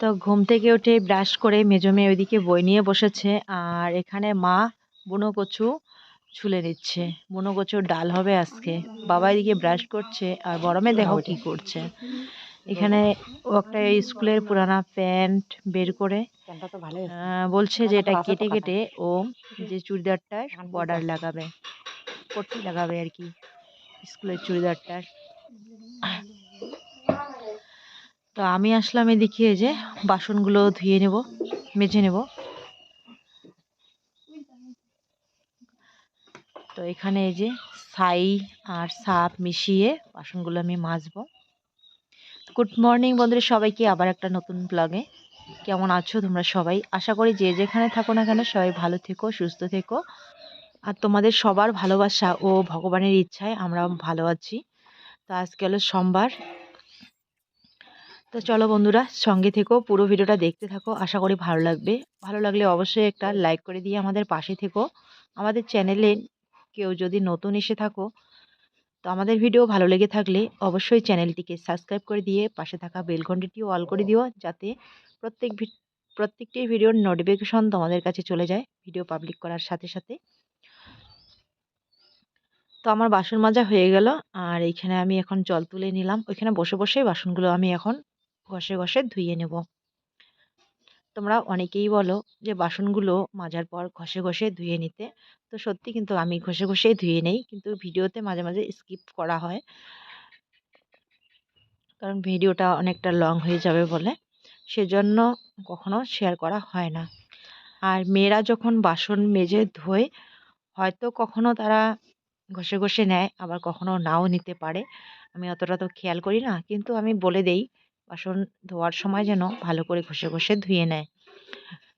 তো ঘুম থেকে উঠে ব্রাশ করে মেজো মেয়ে ওইদিকে বই নিয়ে বসেছে আর এখানে মা বুনো কচু ছুলে নিচ্ছে। বুনো কচুর ডাল হবে আজকে। বাবা এদিকে ব্রাশ করছে আর গরমে দেখো কি করছে। এখানে ও একটা স্কুলের পুরানা প্যান্ট বের করে বলছে যে এটা কেটে কেটে ও যে চুড়িদারটার বর্ডার লাগাবে পট্টি লাগাবে আর কি স্কুলের চুড়িদারটার। তো আমি আসলাম এদিকে যে বাসনগুলো ধুয়ে নেব, মেজে নেব। তো এখানে এই যে ছাই আর সাপ মিশিয়ে বাসনগুলো আমি মাজবো। গুড মর্নিং বন্ধুরা, সবাইকে আবার একটা নতুন ব্লগে। কেমন আছো তোমরা সবাই? আশা করি যে যেখানে থাকো না কেন সবাই ভালো থেকো, সুস্থ থেকো। আর তোমাদের সবার ভালোবাসা ও ভগবানের ইচ্ছায় আমরা ভালো আছি। তো আজকে হলো সোমবার তো চলো বন্ধুরা সঙ্গে থেকো পুরো ভিডিওটা দেখতে থাকো আশা করি ভালো লাগবে। ভালো লাগলে অবশ্যই একটা লাইক করে দিয়ে আমাদের পাশে থেকো। আমাদের চ্যানেলে কেউ যদি নতুন এসে থাকো তো আমাদের ভিডিও ভালো লেগে থাকলে অবশ্যই চ্যানেলটিকে সাবস্ক্রাইব করে দিয়ে পাশে থাকা বেল ঘন্টিটিও অল করে দিও যাতে প্রত্যেক ভি- প্রত্যেকটি ভিডিওর নোটিফিকেশন তোমাদের কাছে চলে যায় ভিডিও পাবলিক করার সাথে সাথে। তো আমার বাসন মাজা হয়ে গেল আর এইখানে আমি এখন জল তুলে নিলাম। ওইখানে বসে বসেই বাসনগুলো আমি এখন ঘষে ঘষে ধুয়ে নেব। তোমরা অনেকেই বলো যে বাসনগুলো মাজার পর ঘষে ঘষে ধুয়ে নিতে। তো সত্যি কিন্তু আমি ঘষে, ঘষেই ধুয়ে নেই। কিন্তু ভিডিওতে মাঝে মাঝে স্কিপ করা হয়। কারণ ভিডিওটা অনেকটা লং হয়ে যাবে বলে। সেজন্য কখনো শেয়ার করা হয় না। আর মেয়েরা যখন বাসন মেজে ধোয়, হয়তো কখনো তারা ঘষে ঘষে নেয়, আবার কখনো নাও নিতে পারে। আমি অতটা তো খেয়াল করি না। কিন্তু আমি বলে দেই বাসন ধোয়ার সময় যেন ভালো করে ঘষে ঘষে ধুয়ে নেয়।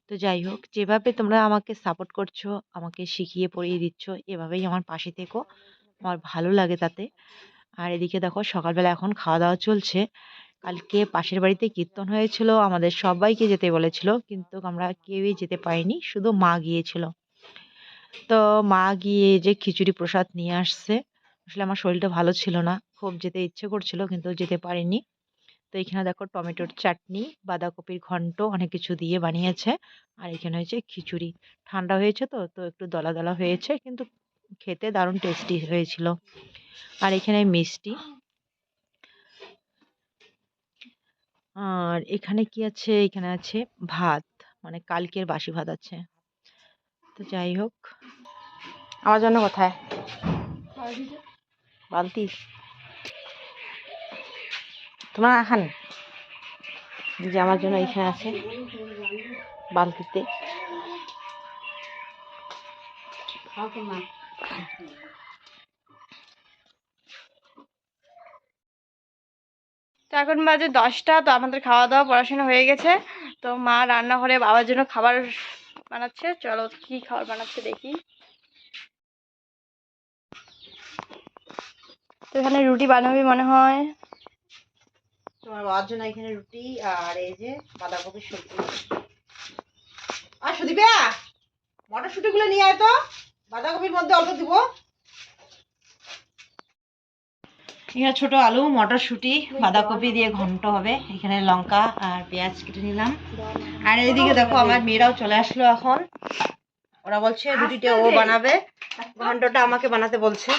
তো যাই হোক, যেভাবে তোমরা আমাকে সাপোর্ট করছ, আমাকে শিখিয়ে পড়িয়ে দিচ্ছ, এভাবেই আমার পাশে থেকো। আমার ভালো লাগে তাতে। আর এদিকে দেখো, সকালবেলা এখন খাওয়া দাওয়া চলছে। কালকে পাশের বাড়িতে কীর্তন হয়েছিল, আমাদের সবাইকে যেতে বলেছিল, কিন্তু আমরা কেউই যেতে পারিনি, শুধু মা গিয়েছিল। তো মা গিয়ে যে খিচুড়ি প্রসাদ নিয়ে আসছে, আসলে আমার শরীরটা ভালো ছিল না। খুব যেতে ইচ্ছে করছিল, কিন্তু যেতে পারিনি। তো এখানে দেখো টমেটোর চাটনি বাঁধাকপির ঘন্ট অনেক কিছু দিয়ে বানিয়েছে। আর এখানে হয়েছে খিচুড়ি। ঠান্ডা হয়েছে তো তো একটু দলা দলা হয়েছে কিন্তু খেতে দারুণ টেস্টি হয়েছিল। আর এখানে মিষ্টি। আর এখানে কি আছে? এখানে আছে ভাত। মানে কালকের বাসি ভাত আছে। তো যাই হোক। আমার জন্য কোথায়? বালতি? তোমার এখানে যে আমার জন্য এখানে আছে বালতিতে। তো এখন বাজে দশটা, তো আমাদের খাওয়া দাওয়া পড়াশোনা হয়ে গেছে। তো মা রান্নাঘরে বাবার জন্য খাবার বানাচ্ছে। চলো কি খাবার বানাচ্ছে দেখি। তো এখানে রুটি বানাবি মনে হয়। তোমার বাবার জন্য এখানে রুটি আর এই যে বাঁধাকপির সবজি। আর সুদীপা মটরশুটি গুলো নিয়ে আয় তো বাঁধাকপির মধ্যে অল্প দিব। এখানে ছোট আলু মটরশুটি বাঁধাকপি দিয়ে ঘন্ট হবে। এখানে লঙ্কা আর পেঁয়াজ কেটে নিলাম। আর এইদিকে দেখো আমার মেয়েরাও চলে আসলো এখন। ওরা বলছে রুটিটা ও বানাবে। ঘন্টটা আমাকে বানাতে বলছে।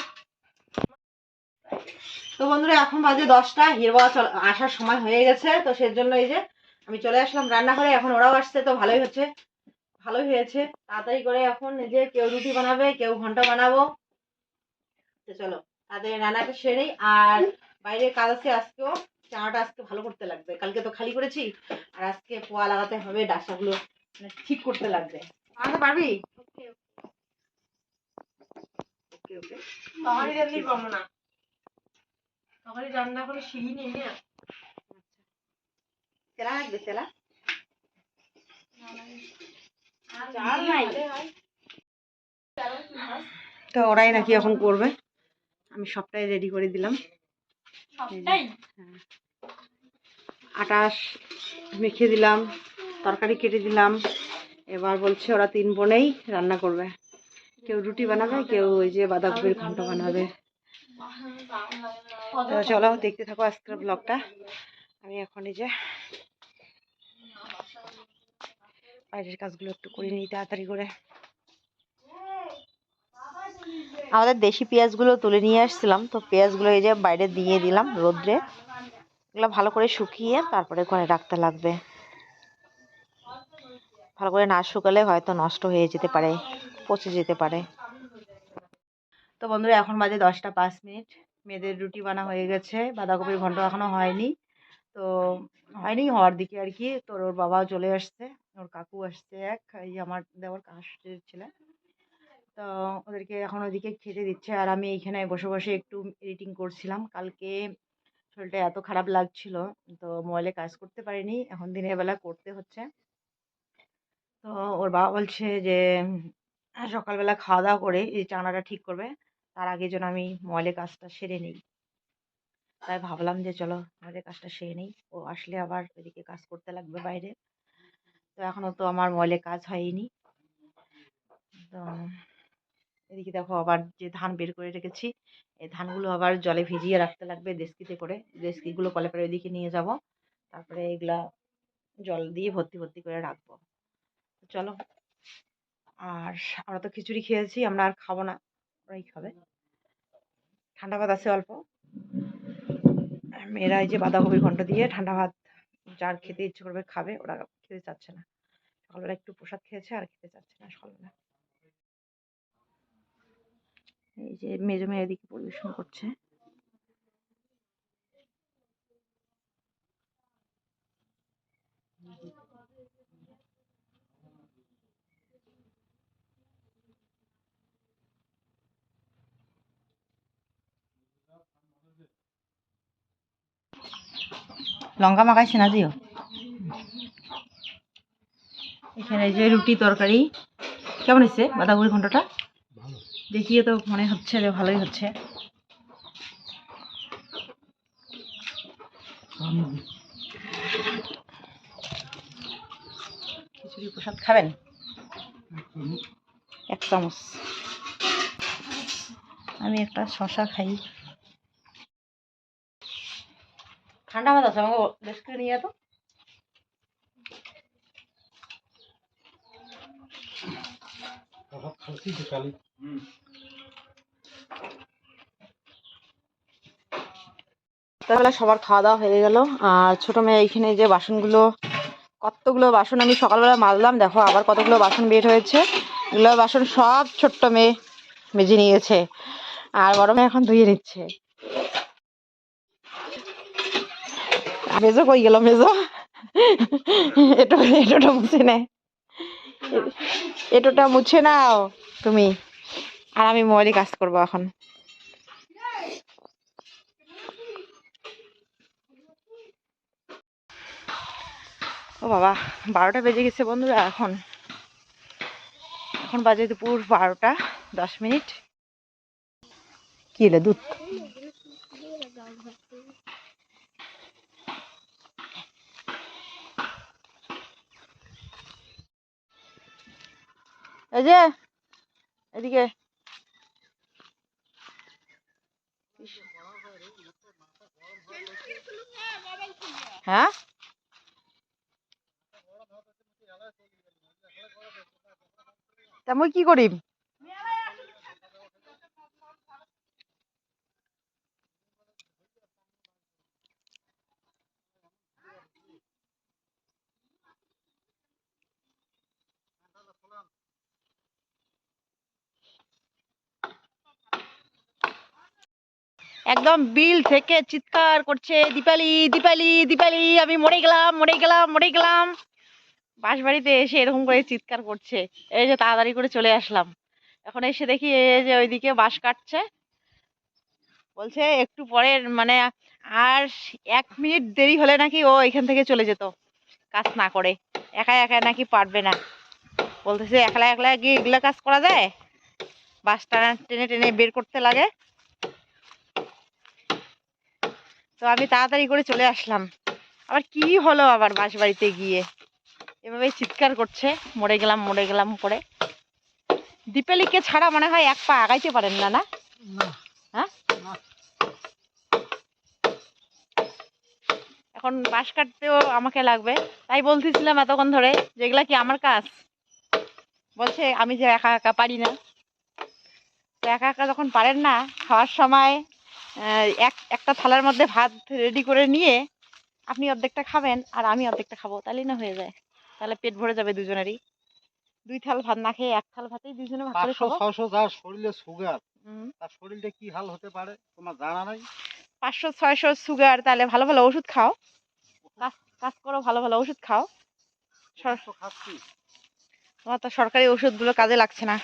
তো বন্ধুরা এখন বাজে দশটা। হির বাবা আসার সময় হয়ে গেছে তো সেজন্য এই যে আমি চলে আসলাম রান্নাঘরে। এখন ওরাও আসছে তো ভালোই হচ্ছে। ভালোই হয়েছে। তাড়াতাড়ি করে এখন যে কেউ রুটি বানাবে কেউ ঘন্ট বানাবো। তো চলো তাদের রান্নাটা সেরে আর বাইরে কাজ আছে আজকেও চানাটা আজকে ভালো করতে লাগবে। কালকে তো খালি করেছি আর আজকে পোয়া লাগাতে হবে ডাসাগুলো মানে ঠিক করতে লাগবে। বানাতে পারবি? ওকে ওকে। তখনই রান্না করে নিই না। লাগবে তো ওরাই নাকি এখন করবে। আমি সবটাই রেডি করে দিলাম। সবটাই? আটা মেখে দিলাম তরকারি কেটে দিলাম। এবার বলছে ওরা তিন বোনেই রান্না করবে। কেউ রুটি বানাবে কেউ ওই যে বাঁধাকপির ঘন্ট বানাবে। তো চলো দেখতে থাকো আজকের ব্লগটা আমি এখন এই যে বাইরের কাজগুলো একটু করে নিই তাড়াতাড়ি করে। আমাদের দেশি পেঁয়াজগুলো তুলে নিয়ে আসছিলাম তো পেঁয়াজগুলো এই যে বাইরে দিয়ে দিলাম রোদ্রে। এগুলো ভালো করে শুকিয়ে তারপরে ঘরে রাখতে লাগবে। ভালো করে না শুকালে হয়তো নষ্ট হয়ে যেতে পারে পচে যেতে পারে। তো বন্ধুরা এখন বাজে দশটা পাঁচ মিনিট। মেয়েদের রুটি বানা হয়ে গেছে, বাঁধাকপির ঘন্ট এখনও হয়নি। তো হয়নি, হওয়ার দিকে আর কি। তোর ওর বাবাও চলে আসছে, ওর কাকু আসছে এক, এই আমার দেওয়ার কাশের ছেলে। তো ওদেরকে এখন ওদিকে খেতে দিচ্ছে। আর আমি এইখানে বসে বসে একটু এডিটিং করছিলাম। কালকে শরীরটা এত খারাপ লাগছিল, তো মোবাইলে কাজ করতে পারিনি। এখন দিনের বেলা করতে হচ্ছে। তো ওর বাবা বলছে যে, সকালবেলা খাওয়া দাওয়া করে এই চানাটা ঠিক করবে। তার আগে যেন আমি মোবাইলে কাজটা সেরে নিই। তাই ভাবলাম যে চলো মোবাইলের কাজটা সেরে নিই। ও আসলে আবার এদিকে কাজ করতে লাগবে বাইরে। তো এখনও তো আমার মোবাইলে কাজ হয়নি। তো এদিকে দেখো আবার যে ধান বের করে রেখেছি, এই ধানগুলো আবার জলে ভিজিয়ে রাখতে লাগবে দেশকিতে করে। দেশকিগুলো কলে পরে ওইদিকে নিয়ে যাব। তারপরে এগুলা জল দিয়ে ভর্তি ভর্তি করে রাখব। চলো, আর আমরা তো খিচুড়ি খেয়েছি, আমরা আর খাব না। ওরাই খাবে। ঠান্ডা ভাত আছে অল্প। মেয়েরা এই যে বাঁধাকপির ঘন্ট দিয়ে ঠান্ডা ভাত যার খেতে ইচ্ছে করবে খাবে, ওরা খেতে চাচ্ছে না। সকালবেলা একটু প্রসাদ খেয়েছে আর খেতে চাচ্ছে না সকালবেলা। এই যে মেজো মেয়ে এদিকে পরিবেশন করছে। লঙ্কা মাখাইছে না দিও। এখানে যে রুটি তরকারি, কেমন হয়েছে বাঁধাকপির ঘন্টটা দেখিয়ে তো মনে হচ্ছে যে ভালোই হচ্ছে। খিচুড়ি প্রসাদ খাবেন? এক চামচ। আমি একটা শশা খাই। ঠান্ডা ভাত আছে আমাকে বেশ করে নিয়ে তো। সকালবেলা সবার খাওয়া দাওয়া হয়ে গেল আর ছোট মেয়ে এইখানে যে বাসনগুলো কতগুলো বাসন আমি সকালবেলা মাজলাম দেখো আবার কতগুলো বাসন বের হয়েছে। এগুলো বাসন সব ছোট্ট মেয়ে মেজে নিয়েছে আর বড় মেয়ে এখন ধুয়ে নিচ্ছে। মেজো কই গেল মেজো? এটো, এটোটা মুছে নেয় এটোটা মুছে নাও তুমি। আর আমি মোবাইলে কাজ করব এখন। ও বাবা, বারোটা বেজে গেছে বন্ধুরা এখন। এখন বাজে দুপুর বারোটা দশ মিনিট। কি এলো দুধ? এই যে এদিকে। হ্যাঁ? তা মুই কি কৰিম? একদম বিল থেকে চিৎকার করছে, দীপালি দীপালি দীপালি, আমি মরে গেলাম মরে গেলাম মরে গেলাম। বাঁশবাড়িতে এসে এরকম করে চিৎকার করছে। এই যে তাড়াতাড়ি করে চলে আসলাম। এখন এসে দেখি এই যে ওইদিকে বাস কাটছে। বলছে, একটু পরে মানে আর এক মিনিট দেরি হলে নাকি ও এখান থেকে চলে যেত, কাজ না করে। একা একা নাকি পারবে না। বলতেছে, একলা একলা গিয়ে এগুলো কাজ করা যায়? বাস টানা টেনে টেনে বের করতে লাগে। তো আমি তাড়াতাড়ি করে চলে আসলাম। আবার কি হলো আবার বাঁশ বাড়িতে গিয়ে? এভাবে চিৎকার করছে। মরে গেলাম মরে গেলাম করে দীপালিকে ছাড়া মনে হয় এক পা আগাইতে পারেন না না? হ্যাঁ? এখন বাঁশ কাটতেও আমাকে লাগবে। তাই বলতেছিলাম এতক্ষণ ধরে যেগুলা কি আমার কাজ? বলছে আমি যে একা একা পারি না। তো একা একা যখন পারেন না খাওয়ার সময় এক একটা থালার মধ্যে ভাত রেডি করে নিয়ে আপনি অর্ধেকটা খাবেন আর আমি অর্ধেকটা খাব তাহলেই না হয়ে যায়। তাহলে পেট ভরে যাবে দুজনেরই। দুই থাল ভাত না খেয়ে এক থাল ভাতেই দুজনে ভাগ করে পাঁচশো খাব। যার শরীরে সুগার তার শরীরে কি হাল হতে পারে তোমার জানা নাই? পাঁচশো ছয়শো সুগার তাহলে ভালো ভালো ওষুধ খাও। কাজ কাজ করো ভালো ভালো ওষুধ খাও। খাচ্ছি। তোমার তো সরকারি ওষুধগুলো কাজে লাগছে না।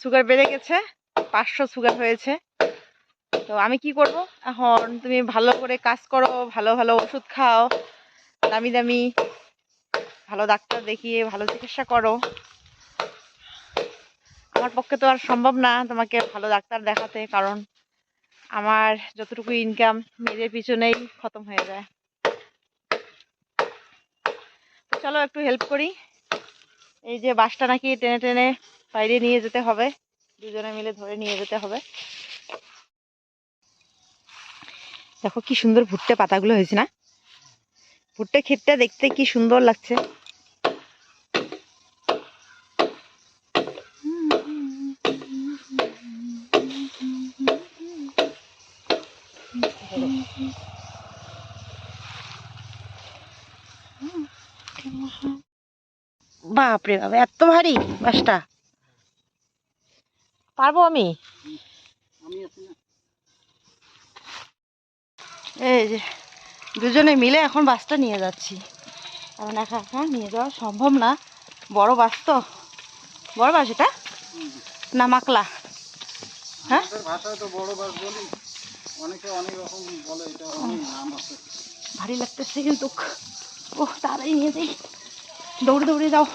সুগার বেড়ে গেছে। পাঁচশো সুগার হয়েছে। তো আমি কি করব? এখন তুমি ভালো করে কাজ করো, ভালো ভালো ওষুধ খাও, দামি দামি, ভালো ডাক্তার দেখিয়ে ভালো চিকিৎসা করো। আমার পক্ষে তো আর সম্ভব না তোমাকে ভালো ডাক্তার দেখাতে, কারণ আমার যতটুকু ইনকাম মেয়েদের পিছনেই খতম হয়ে যায়। তো চলো একটু হেল্প করি। এই যে বাসটা নাকি টেনে টেনে বাইরে নিয়ে যেতে হবে। দুজনে মিলে ধরে নিয়ে যেতে হবে। দেখো কি সুন্দর ভুট্টে পাতাগুলো হয়েছে না? ভুট্টে ক্ষেতটা দেখতে কি সুন্দর লাগছে। বাপরে বাবা এত ভারী বাসটা। পারব আমি? আমি আছি না এই যে দুজনে মিলে এখন বাসটা নিয়ে যাচ্ছি। কারণ একা একা নিয়ে যাওয়া সম্ভব না। বড় বাস তো। বড় বাস এটা? না মাকলা। হ্যাঁ? ভাষায় তো বড় বাস বলি। অনেকে অনেক রকম বলে এটা অনেক নাম আছে। ভারী লাগতেছে কিন্তু। ও তাড়াতাড়ি নিয়ে যাই। দৌড়ে দৌড়ে যাও।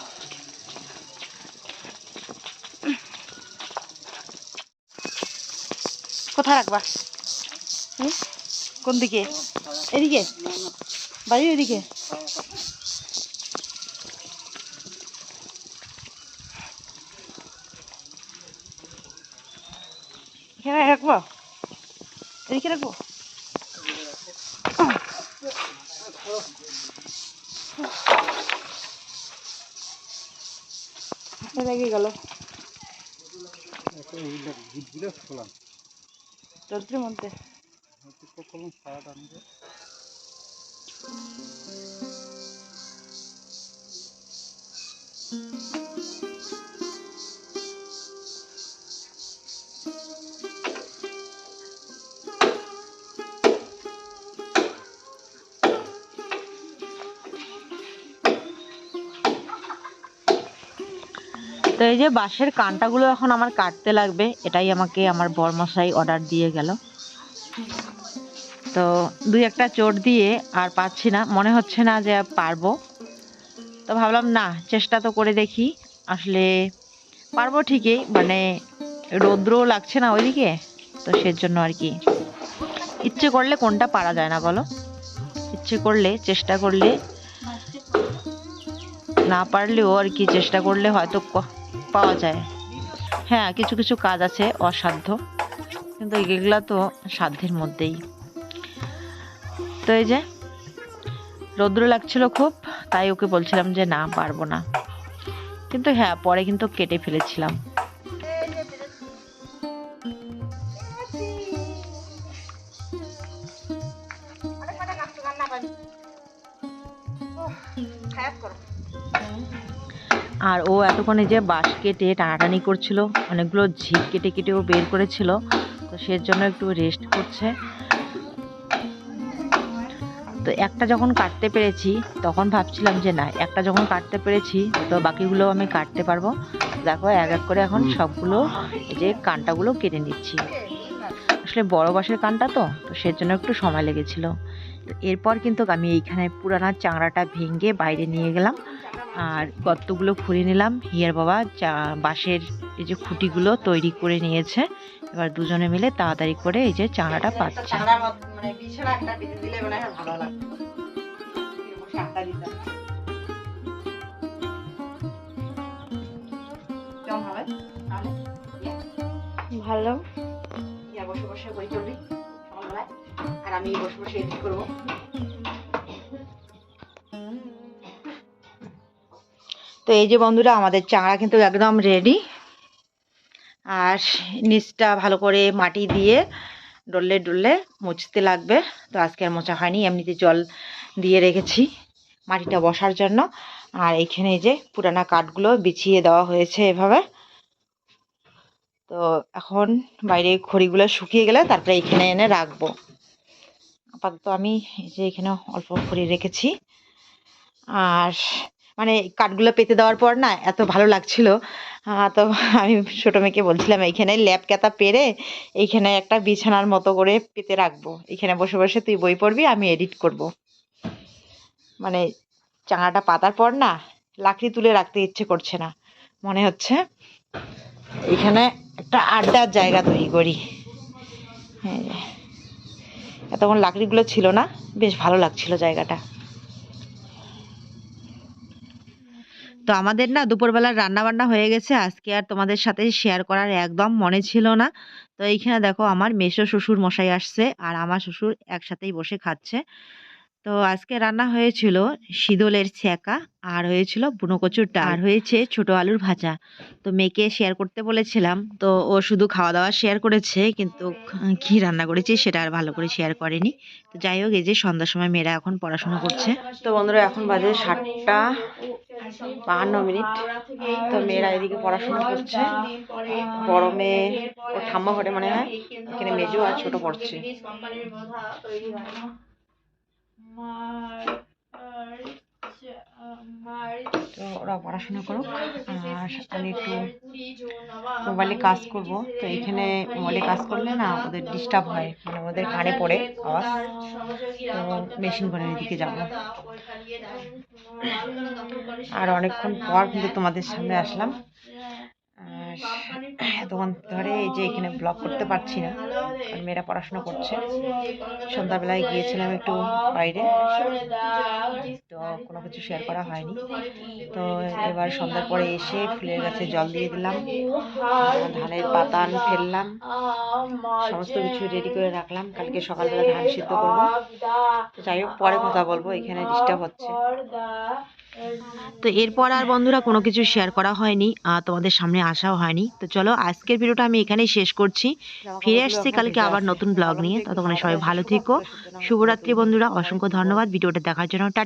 কোথায় রাখবা? কোন দিকে? এদিকে? বাড়ির এদিকে? রাখব? এদিকে রাখব? গেল। খোলাম। রৌদ্রের মধ্যে খোলাম সারাটা তো এই যে বাঁশের কাঁটাগুলো এখন আমার কাটতে লাগবে, এটাই আমাকে আমার বরমশাই অর্ডার দিয়ে গেল। তো দুই একটা চোট দিয়ে আর পাচ্ছি না, মনে হচ্ছে না যে পারব। তো ভাবলাম, না, চেষ্টা তো করে দেখি। আসলে পারব ঠিকই মানে রৌদ্রও লাগছে না ওইদিকে, তো সেজন্য আর কি। ইচ্ছে করলে কোনটা পারা যায় না বলো? ইচ্ছে করলে, চেষ্টা করলে। না পারলেও আর কি চেষ্টা করলে হয়তো পাওয়া যায়। হ্যাঁ কিছু কিছু কাজ আছে অসাধ্য, কিন্তু এগুলা তো সাধ্যের মধ্যেই। তো এই যে, রৌদ্র লাগছিল খুব, তাই ওকে বলছিলাম যে না, পারব না। কিন্তু হ্যাঁ পরে কিন্তু কেটে ফেলেছিলাম। আর ও এতক্ষণে যে বাঁশ কেটে টানাটানি করছিল অনেকগুলো ঝিপ কেটে কেটে ও বের করেছিল তো সের জন্য একটু রেস্ট করছে। তো একটা যখন কাটতে পেরেছি তখন ভাবছিলাম যে না একটা যখন কাটতে পেরেছি তো বাকিগুলো আমি কাটতে পারব। দেখো এক এক করে এখন সবগুলো এই যে কানটাগুলো কেটে নিচ্ছি। আসলে বড় বাঁশের কানটা তো তো সের জন্য একটু সময় লেগেছিল। তো এরপর কিন্তু আমি এইখানে পুরানা চাংড়াটা ভেঙে বাইরে নিয়ে গেলাম। আর গর্তগুলো খুঁড়ে নিলাম। হিয়ার বাবা চা- বাঁশের এই যে খুঁটিগুলো তৈরি করে নিয়েছে। এবার দুজনে মিলে তাড়াতাড়ি করে এই যে চাংড়াটা পাচ্ছে। মানে ভালো বসে বসে বই চলবি আর আমি বসে বসে এডিট করব। তো এই যে বন্ধুরা, আমাদের চাঙড়া কিন্তু একদম রেডি আর নিচটা ভালো করে মাটি দিয়ে ডললে ডললে মুছতে লাগবে। তো আজকে আর মোছা হয়নি, এমনিতে জল দিয়ে রেখেছি মাটিটা বসার জন্য। আর এইখানে এই যে পুরানা কাঠগুলো বিছিয়ে দেওয়া হয়েছে এভাবে। তো এখন বাইরে খড়িগুলো শুকিয়ে গেলে তারপরে এখানে এনে রাখব। আপাতত আমি এই যে এখানে অল্প খড়ি রেখেছি। আর মানে কাঠগুলো পেতে দেওয়ার পর না এত ভালো লাগছিল। তো আমি ছোটো মেয়েকে বলছিলাম, এইখানে ল্যাপ ক্যাতা পেরে এইখানে একটা বিছানার মতো করে পেতে রাখব। এখানে বসে বসে তুই বই পড়বি, আমি এডিট করব। মানে চাঙাটা পাতার পর না লাকড়ি তুলে রাখতে ইচ্ছে করছে না। মনে হচ্ছে এখানে একটা আড্ডার জায়গা তৈরি করি। হ্যাঁ এতক্ষণ লাকড়িগুলো ছিল না, বেশ ভালো লাগছিল জায়গাটা। তো আমাদের না দুপুরবেলার রান্না বান্না হয়ে গেছে। আজকে আর তোমাদের সাথে শেয়ার করার একদম মনে ছিল না। তো এইখানে দেখো আমার মেসো শ্বশুর মশাই আসছে আর আমার শ্বশুর একসাথেই বসে খাচ্ছে। তো আজকে রান্না হয়েছিল শীদলের ছ্যাঁকা আর হয়েছিল বুনো কচুর ডাল। আর হয়েছে ছোট আলুর ভাজা। তো মেয়েকে শেয়ার করতে বলেছিলাম তো ও শুধু খাওয়া দাওয়া শেয়ার করেছে কিন্তু কি রান্না করেছে সেটা আর ভালো করে শেয়ার করেনি। তো যাই হোক এই যে সন্ধ্যার সময় মেয়েরা এখন পড়াশোনা করছে। তো বন্ধুরা এখন বাজে সাতটা বাহান্ন মিনিট। তো মেয়েরা এদিকে পড়াশোনা করছে। বড় মেয়ে ও ঠাম্মা ঘরে মনে হয় এখানে মেজো আর ছোট পড়ছে। তো ওরা পড়াশোনা করুক, আর আমি একটু মোবাইলে কাজ করব। তো এখানে মোবাইলে কাজ করলে না ওদের ডিস্টার্ব হয় মানে ওদের কানে পড়ে আওয়াজ। তো মেশিন ঘরের দিকে যাব। আর অনেকক্ষণ পর কিন্তু তোমাদের সামনে আসলাম। এতক্ষণ ধরে এই যে এখানে ব্লগ করতে পারছি না। কারণ মেয়েরা পড়াশোনা করছে। সন্ধ্যাবেলায় গিয়েছিলাম একটু বাইরে। তো কোনো কিছু শেয়ার করা হয়নি। তো এবার সন্ধ্যার পরে এসে ফুলের গাছে জল দিয়ে দিলাম। ধানের পাতান ফেললাম। সমস্ত কিছু রেডি করে রাখলাম। কালকে সকালবেলা ধান সিদ্ধ করব। যাই হোক, পরে কথা বলব। এখানে ডিস্টার্ব হচ্ছে। তো এরপর আর বন্ধুরা কোনো কিছু শেয়ার করা হয়নি তোমাদের সামনে আসাও হয়নি। তো চলো আজকের ভিডিওটা আমি এখানেই শেষ করছি। ফিরে আসছি কালকে আবার নতুন ব্লগ নিয়ে। ততক্ষণে সবাই ভালো থেকো। শুভরাত্রি বন্ধুরা, অসংখ্য ধন্যবাদ। ভিডিওটা দেখার জন্য টাটা।